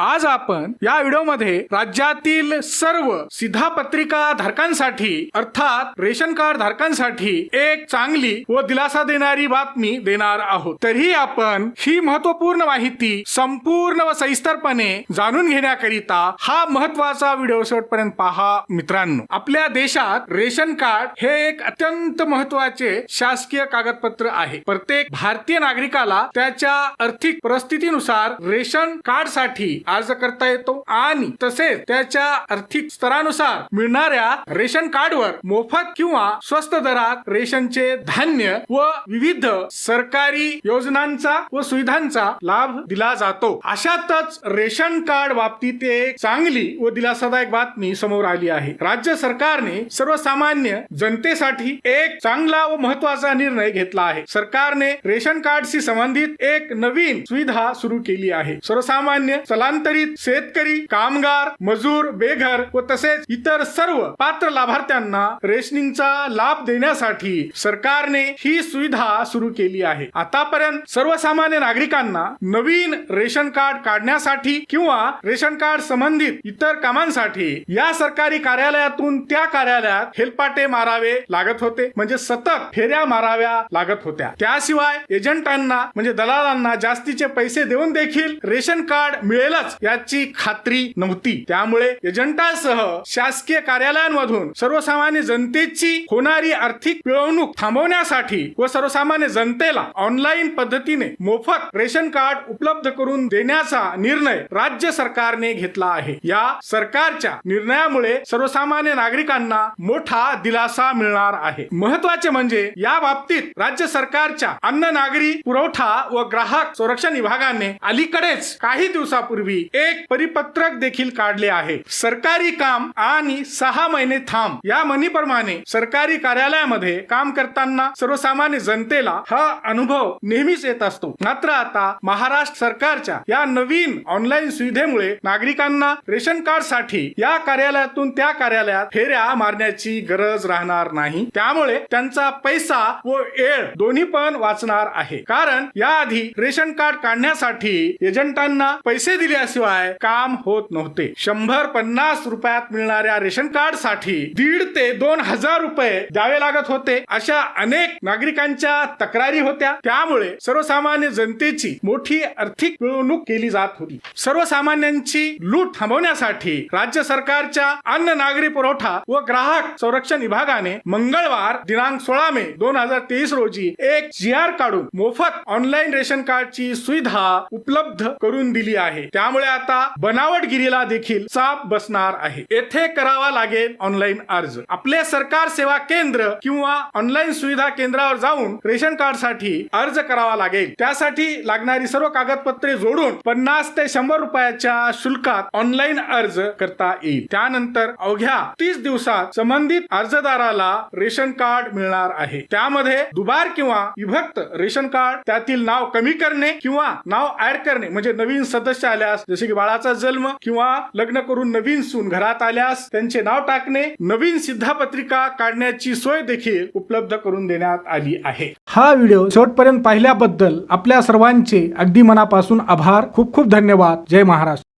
आज आपण या व्हिडिओमध्ये राज्यातील सर्व सिधा पत्रिका धारकांसाठी अर्थात रेशन कार्ड धारकांसाठी एक चांगली व दिलासा देणारी बातमी देणार आहोत. तरीही आपण ही महत्त्वपूर्ण माहिती संपूर्ण व सविस्तरपणे जाणून घेण्याकरिता हा महत्त्वाचा व्हिडिओ शेवटपर्यंत पहा. मित्रांनो आपल्या देशात रेशन कार्ड हे एक अत्यंत महत्त्वाचे शासकीय कागदपत्र आहे. प्रत्येक भारतीय नागरिकाला त्याच्या आर्थिक परिस्थितीनुसार रेशन कार्डसाठी अर्ज करता येतो आणि तसेच त्याच्या आर्थिक स्तरानुसार मिळणाऱ्या रेशन कार्डवर मोफत किंवा स्वस्त दरात रेशनचे धान्य व विविध सरकारी योजनांचा व सुविधांचा लाभ दिला जातो. अशातच रेशन कार्ड बाबतीत एक चांगली व दिलासादायक बातमी समोर आली आहे. राज्य सरकारने सर्वसामान्य जनतेसाठी एक चांगला व महत्त्वाचा निर्णय घेतला आहे. सरकारने रेशन कार्डशी संबंधित एक नवीन सुविधा सुरू केली आहे. सर्वसामान्य स्थलांतरित शेतकरी कामगार मजूर बेघर व तसेच इतर सर्व पात्र लाभार्थ्यांना रेशनिंगचा लाभ देण्यासाठी सरकारने ही सुविधा सुरू केली आहे. आतापर्यंत सर्वसामान्य नागरिकांना नवीन रेशन कार्ड काढण्यासाठी किंवा रेशन कार्ड संबंधित इतर कामांसाठी या सरकारी कार्यालयातून त्या कार्यालयात हेलपाटे मारावे लागत होते. म्हणजे सतत फेऱ्या माराव्या लागत होत्या. त्याशिवाय एजंटांना म्हणजे दलालांना जास्तीचे पैसे देऊन देखील रेशन कार्ड मिळेलच. याची खात्री नव्हती. त्यामुळे एजंटासह शासकीय कार्यालयांमधून सर्वसामान्य जनतेची होणारी आर्थिक पिळवणूक थांबवण्यासाठी व सर्वसामान्य जनतेला ऑनलाईन पद्धतीने मोफत रेशन कार्ड उपलब्ध करून देण्याचा निर्णय राज्य सरकारने घेतला आहे. या सरकारच्या निर्णयामुळे सर्वसामान्य नागरिकांना मोठा दिलासा मिळणार आहे. महत्त्वाचे म्हणजे या बाबतीत राज्य सरकारच्या अन्न नागरी पुरवठा व ग्राहक संरक्षण विभागाने अलीकडेच काही दिवसापूर्वी एक परिपत्रक देखील काढले आहे. सरकारी काम आणि सहा महिने थांब. या म्हणीप्रमाणे सरकारी कार्यालयामध्ये काम करताना सर्वसामान्य जनतेला हा अनुभव नेहमीच येत असतो. मात्र आता महाराष्ट्र सरकारच्या या नवीन ऑनलाईन सुविधेमुळे नागरिकांना रेशन कार्डसाठी या कार्यालयातून त्या कार्यालयात फेऱ्या मारण्याची गरज राहणार नाही. त्यामुळे त्यांचा पैसा व वेळ दोन्ही पण वाचणार आहे. कारण याआधी रेशन कार्ड काढण्यासाठी एजंटांना पैसे दिले दिल्याशिवाय काम होत नव्हते. शंभर पन्नास रुपयात मिळणाऱ्या रेशन कार्डसाठी दीड ते दोन हजार रुपये द्यावे लागत होते. अशा अनेक नागरिकांच्या तक्रारी होत्या. त्यामुळे सर्वसामान्य जनतेची मोठी आर्थिक पिळवणूक केली जात होती. सर्वसामान्यांची लूट थांबवण्यासाठी राज्य सरकारच्या अन्न नागरी पुरवठा व ग्राहक संरक्षण विभागाने मंगळवार दिनांक सोळा मे दोन हजार तेवीस रोजी एक जी आर काढून मोफत ऑनलाईन रेशन कार्डची सुविधा उपलब्ध करून दिली आहे. त्या त्यामुळे आता बनावटगिरीला देखील चाप बसणार आहे. येथे करावा लागेल ऑनलाईन अर्ज. आपले सरकार सेवा केंद्र किंवा ऑनलाईन सुविधा केंद्रावर जाऊन रेशन कार्डसाठी अर्ज करावा लागेल. त्यासाठी लागणारी सर्व कागदपत्रे जोडून पन्नास ते शंभर रुपयाच्या शुल्कात ऑनलाईन अर्ज करता येईल. त्यानंतर अवघ्या तीस दिवसात संबंधित अर्जदाराला रेशन कार्ड मिळणार आहे. त्यामध्ये दुबार किंवा विभक्त रेशन कार्ड त्यातील नाव कमी करणे किंवा नाव ऍड करणे म्हणजे नवीन सदस्य आल्यास जसे की बाळाचा जन्म किंवा लग्न करून नवीन सून घरात आल्यास त्यांचे नाव टाकणे नवीन सिद्धापत्रिका काढण्याची सोय देखील उपलब्ध करून देण्यात आली आहे. हा व्हिडिओ शेवटपर्यंत पाहिल्याबद्दल आपल्या सर्वांचे अगदी मनापासून आभार. खूप खूप धन्यवाद. जय महाराष्ट्र.